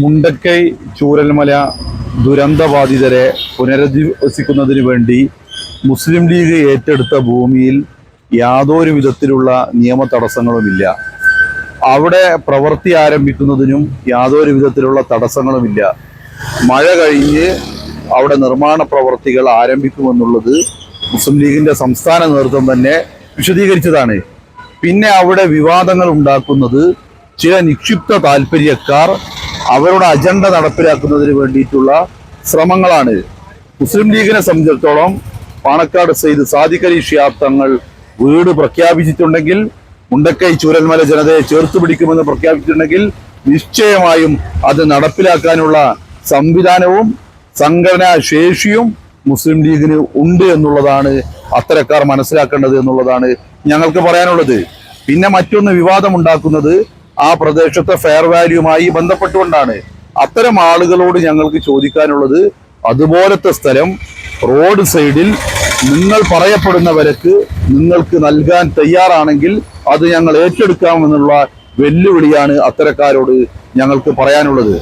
മുണ്ടക്കൈ ചൂരൽമല ദുരന്തബാധിതരെ പുനരധിവസിക്കുന്നതിന് വേണ്ടി മുസ്ലിം ലീഗ് ഏറ്റെടുത്ത ഭൂമിയിൽ യാതൊരു വിധത്തിലുള്ള നിയമ തടസ്സങ്ങളുമില്ല. അവിടെ പ്രവൃത്തി ആരംഭിക്കുന്നതിനും യാതൊരു വിധത്തിലുള്ള തടസ്സങ്ങളുമില്ല. മഴ കഴിഞ്ഞ് അവിടെ നിർമ്മാണ പ്രവർത്തികൾ ആരംഭിക്കുമെന്നുള്ളത് മുസ്ലിം ലീഗിന്റെ സംസ്ഥാന നേതൃത്വം തന്നെ വിശദീകരിച്ചതാണ്. പിന്നെ അവിടെ വിവാദങ്ങൾ ഉണ്ടാക്കുന്നത് ചില നിക്ഷിപ്ത താല്പര്യക്കാർ അവരുടെ അജണ്ട നടപ്പിലാക്കുന്നതിന് വേണ്ടിയിട്ടുള്ള ശ്രമങ്ങളാണ്. മുസ്ലിം ലീഗിനെ സംബന്ധിച്ചിടത്തോളം പാണക്കാട് സെയ്ത് സാദിഖലി ഷിയാബ് തങ്ങൾ വീട് പ്രഖ്യാപിച്ചിട്ടുണ്ടെങ്കിൽ മുണ്ടക്കൈ ചൂരൽമല ജനതയെ ചേർത്ത് പിടിക്കുമെന്ന് പ്രഖ്യാപിച്ചിട്ടുണ്ടെങ്കിൽ നിശ്ചയമായും അത് നടപ്പിലാക്കാനുള്ള സംവിധാനവും സംഘടനാ ശേഷിയും മുസ്ലിം ലീഗിന് ഉണ്ട് എന്നുള്ളതാണ് അത്തരക്കാർ മനസ്സിലാക്കേണ്ടത് എന്നുള്ളതാണ് ഞങ്ങൾക്ക് പറയാനുള്ളത്. പിന്നെ മറ്റൊന്ന് വിവാദമുണ്ടാക്കുന്നത് ആ പ്രദേശത്തെ ഫെയർ വാല്യൂമായി ബന്ധപ്പെട്ടുകൊണ്ടാണ് അത്തരം ആളുകളോട് ഞങ്ങൾക്ക് ചോദിക്കാനുള്ളത്. അതുപോലത്തെ സ്ഥലം റോഡ് സൈഡിൽ നിങ്ങൾ പറയപ്പെടുന്ന വിലക്ക് നിങ്ങൾക്ക് നൽകാൻ തയ്യാറാണെങ്കിൽ അത് ഞങ്ങൾ ഏറ്റെടുക്കാമെന്നുള്ള വെല്ലുവിളിയാണ് അത്തരക്കാരോട് ഞങ്ങൾക്ക് പറയാനുള്ളത്.